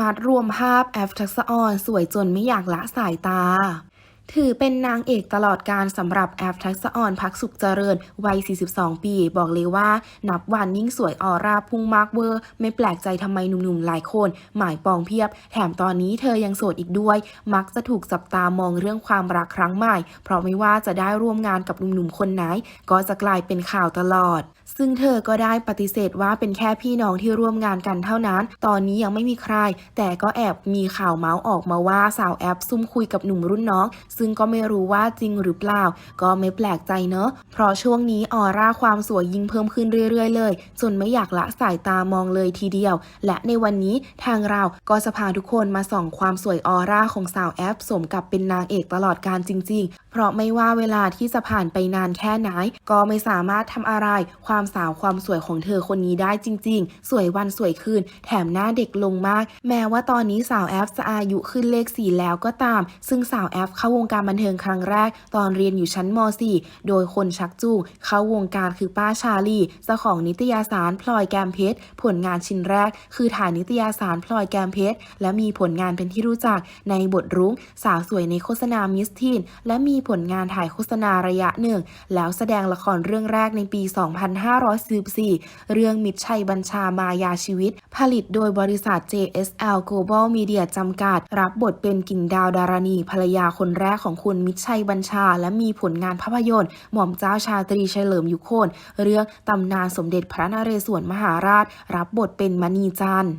มัดรวมภาพแอฟทักษออนสวยจนไม่อยากละสายตา ถือเป็นนางเอกตลอดการสำหรับแอฟทักษะออนพักสุขเจริญ วัย 42 ปี บอกเลยว่า นับวันยิ่งสวยออร่าพุ่งมากเวอร์ ไม่แปลกใจทำไมหนุ่มๆ หลายคน หมายปองเพียบ แถมตอนนี้เธอยังโสดอีกด้วย มักจะถูกจับตามองเรื่องความรักครั้งใหม่ เพราะไม่ว่าจะได้ร่วมงานกับหนุ่มๆ คนไหน ก็จะกลายเป็นข่าวตลอด ซึ่งเธอก็ได้ปฏิเสธว่าเป็นแค่พี่น้องที่ร่วมงานกันเท่านั้น ตอนนี้ยังไม่มีใคร แต่ก็แอบมีข่าวเมาส์ออกมาว่าสาวแอปซุ่มคุยกับหนุ่มรุ่นน้องซึ่งก็ไม่รู้ว่าจริงหรือเปล่า ก็ไม่แปลกใจเนอะ เพราะช่วงนี้ออร่าความสวยยิ่งเพิ่มขึ้นเรื่อยๆ เลย จนไม่อยากละสายตามองเลยทีเดียว และในวันนี้ทางเราก็จะพาทุกคนมาส่องความสวยออร่าของสาวแอปสมกับเป็นนางเอกตลอดการจริง ๆ เพราะไม่ว่าเวลาที่จะผ่านไปนานแค่ไหน ก็ไม่สามารถทำอะไร ความสาวความสวยของเธอคนนี้ได้จริง ๆ สวยวันสวยคืน แถมหน้าเด็กลงมาก แม้ว่าตอนนี้สาวแอฟจะอายุขึ้นเลข4แล้วก็ตาม ซึ่งสาวแอฟเข้าวงงการบันเทิงครั้งแรก ตอนเรียนอยู่ชั้นม .4 โดยคนชักจูงเข้าวงการคือป้าชาลีเจ้าของนิตยสารพลอยแกมเพชร ผลงานชิ้นแรก คือถ่ายนิตยสารพลอยแกมเพชร และมีผลงานเป็นที่รู้จักในบทรุ้งสาวสวยในโฆษณามิสทีน และมีผลงานถ่ายโฆษณาระยะหนึ่ง แล้วแสดงละครเรื่องแรกในปี 2544 เรื่องมิตรชัยบัญชามายาชีวิต ผลิตโดยบริษัท JSL Global Media จำกัด รับบทเป็นกิ่งดาวดารณีภรรยาคนแรกของคุณมิตรชัยบัญชา และมีผลงานภาพยนตร์ หม่อมเจ้าชาตรีเฉลิมยุคโคนเรื่องตำนานสมเด็จพระนเรศวรมหาราช รับบทเป็นมณีจันทร์